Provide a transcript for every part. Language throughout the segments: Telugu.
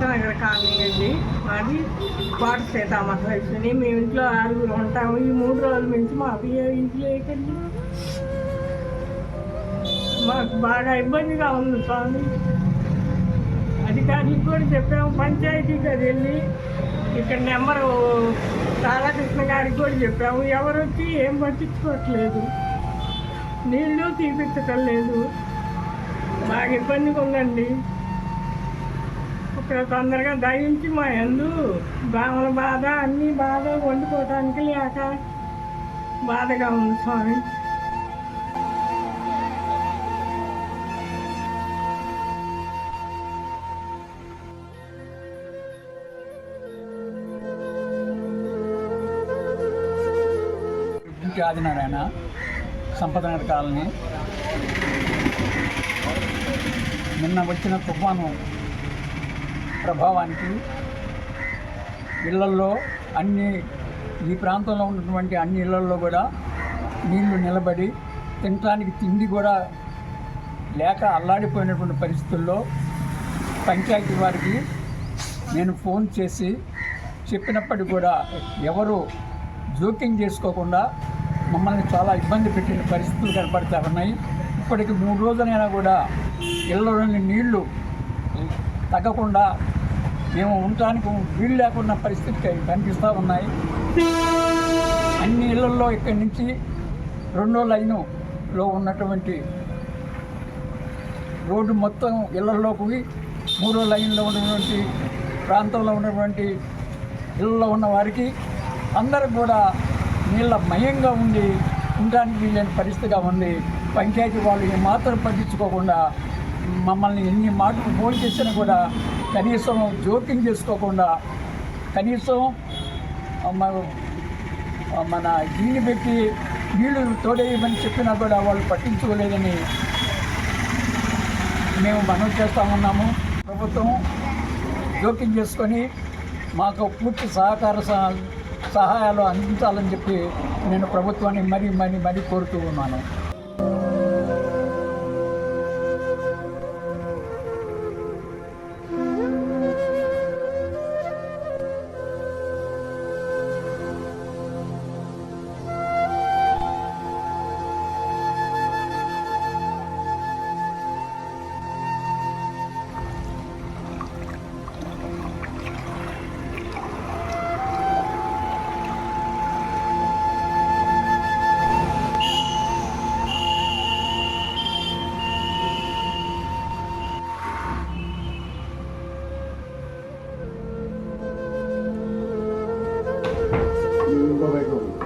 సంపతనగర్ కాలనీ అండి. మాది కోట సీతామహేశ్వరి మేము ఇంట్లో ఆరుగురు ఉంటాము. ఈ మూడు రోజుల నుంచి మా అబ్బాయి ఇంట్లో లేకండి మాకు బాగా ఇబ్బందిగా ఉంది స్వామి. అధికారులకు కూడా చెప్పాము. పంచాయతీకి అది వెళ్ళి ఇక్కడ నెంబరు రాధాకృష్ణ గారికి కూడా చెప్పాము. ఎవరు వచ్చి ఏం పట్టించుకోవట్లేదు. నీళ్ళు తీపిచ్చటం లేదు. బాగా ఇబ్బందిగా ఉందండి. తొందరగా దయించి మా ఎందు బామల బాధ అన్ని బాధ వండుకోవటానికి లేక బాధగా ఉంది స్వామి. ఆదినారాయణ సంపదనగర్ కాలనీ. నిన్న వచ్చిన తుఫాను ప్రభావానికి ఇళ్ళల్లో అన్ని ఈ ప్రాంతంలో ఉన్నటువంటి అన్ని ఇళ్ళల్లో కూడా నీళ్ళు నిలబడి తినటానికి తిండి కూడా లేక అల్లాడిపోయినటువంటి పరిస్థితుల్లో పంచాయతీ వారికి నేను ఫోన్ చేసి చెప్పినప్పటికీ కూడా ఎవరు జోక్యం చేసుకోకుండా మమ్మల్ని చాలా ఇబ్బంది పెట్టిన పరిస్థితులు కనపడతా ఉన్నాయి. ఇప్పటికి మూడు రోజులైనా కూడా ఇళ్ళలోని నీళ్ళు తగ్గకుండా మేము ఉండటానికి వీలు లేకున్న పరిస్థితి కనిపిస్తూ ఉన్నాయి. అన్ని ఇళ్ళలో ఇక్కడి నుంచి రెండో లైనులో ఉన్నటువంటి రోడ్డు మొత్తం ఇళ్ళలోకి మూడో లైన్లో ఉన్నటువంటి ప్రాంతంలో ఉన్నటువంటి ఇళ్ళలో ఉన్న వారికి అందరికి కూడా నీళ్ళ మయంగా ఉండి ఉండడానికి వీళ్ళని పరిస్థితిగా ఉంది. పంచాయతీ వాళ్ళు ఏమాత్రం పట్టించుకోకుండా మమ్మల్ని ఎన్ని మాటలు ఫోన్ చేసినా కూడా కనీసం జోక్యం చేసుకోకుండా కనీసం మన గిన్నె పెట్టి నీళ్ళు తోడేయమని చెప్పినా కూడా వాళ్ళు పట్టించుకోలేదని మేము మనం చేస్తూ ఉన్నాము. ప్రభుత్వం జోక్యం చేసుకొని మాకు పూర్తి సహకార సహాయాలు అందించాలని చెప్పి నేను ప్రభుత్వాన్ని మరీ మరీ మరీ కోరుతూ ఉన్నాను. e muito obrigado.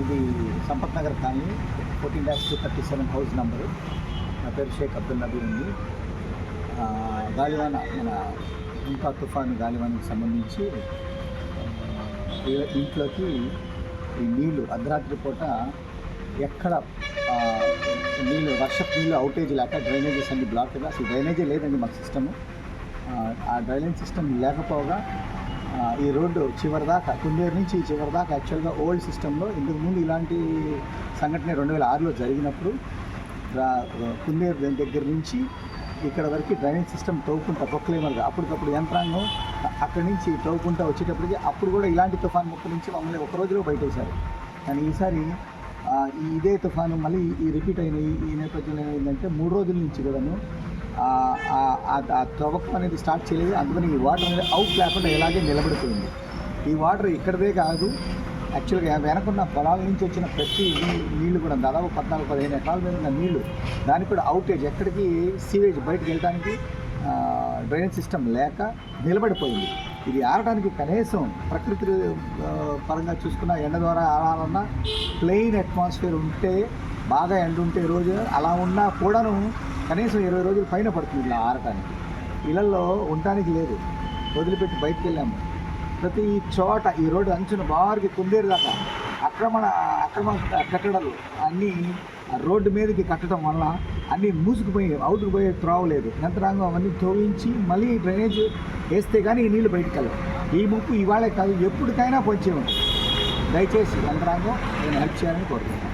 ఇది Sampath Nagar colony fourteen dash two thirty seven house number నా పేరు షేక్ అబ్దుల్ నబీ ఉంది. గాలివాన మన ఇంకా తుఫాను గాలివానకి సంబంధించి ఇంట్లోకి ఈ నీళ్ళు అర్ధరాత్రి పూట ఎక్కడ నీళ్ళు వర్షపు నీళ్ళు అవుటేజ్ లేక డ్రైనేజెస్ అన్ని బ్లాక్గా అసలు డ్రైనేజే లేదండి మాకు సిస్టము ఆ డ్రైనేజ్ సిస్టమ్ లేకపోగా ఈ రోడ్డు చివరి దాకా కుందేరు నుంచి చివరి దాకా యాక్చువల్గా ఓల్డ్ సిస్టంలో ఇంతకు ముందు ఇలాంటి సంఘటన రెండు వేల ఆరులో జరిగినప్పుడు కుందేరు దగ్గర నుంచి ఇక్కడ వరకు డ్రైనేజ్ సిస్టమ్ తవ్వుకుంటా పొక్కలేమలుగా అప్పటికప్పుడు యంత్రాంగం అక్కడి నుంచి తవ్వుకుంటా వచ్చేటప్పటికి అప్పుడు కూడా ఇలాంటి తుఫాన్ ముక్క నుంచి మమ్మల్ని ఒక రోజులో బయటేశారు. కానీ ఈసారి ఇదే తుఫాను మళ్ళీ ఈ రిపీట్ అయిన ఈ- ఈ నేపథ్యంలో ఏమైందంటే మూడు రోజుల నుంచి కూడాను ఆ- ఆ- త్రవ్వకం అనేది స్టార్ట్ చేయలేదు. అందుకని ఈ వాటర్ అనేది అవుట్ లేకుండా ఇలాగే నిలబడిపోయింది. ఈ వాటర్ ఇక్కడదే కాదు యాక్చువల్గా వెనకున్న పొలాల నుంచి వచ్చిన ప్రతి నీళ్ళు కూడా దాదాపు పద్నాలుగు పదిహేను ఎకరాల మీద ఉన్న నీళ్ళు దానికి కూడా అవుటేజ్ ఎక్కడికి సీవేజ్ బయటకు వెళ్ళడానికి డ్రైనేజ్ సిస్టమ్ లేక నిలబడిపోయింది. ఇది ఆడటానికి కనీసం ప్రకృతి పరంగా చూసుకున్న ఎండ ద్వారా ఆడాలన్నా ప్లెయిన్ అట్మాస్ఫియర్ ఉంటే బాగా ఎండ ఉంటే రోజు అలా ఉన్నా కూడాను కనీసం ఇరవై రోజులు పైన పడుతుంది ఇలా ఆరటానికి. ఇళ్ళల్లో ఉండటానికి లేదు. వదిలిపెట్టి బయటకు వెళ్ళాము ప్రతి చోట ఈ రోడ్డు అంచున బారికి కుందేరు దాకా అక్రమణ అక్రమ కట్టడాలు. అన్నీ రోడ్డు మీదకి కట్టడం వల్ల అన్నీ మూసుకుపోయి అవుతుకు పోయే త్రావు లేదు. యంత్రాంగం అవన్నీ తోవించి మళ్ళీ డ్రైనేజ్ వేస్తే కానీ ఈ నీళ్ళు బయటకు వెళ్ళవు ఈ ముప్పు ఇవాళే కాదు ఎప్పటికైనా పొంచే ఉంటుంది దయచేసి యంత్రాంగం నేను హెల్ప్ చేయాలని కోరుతున్నాను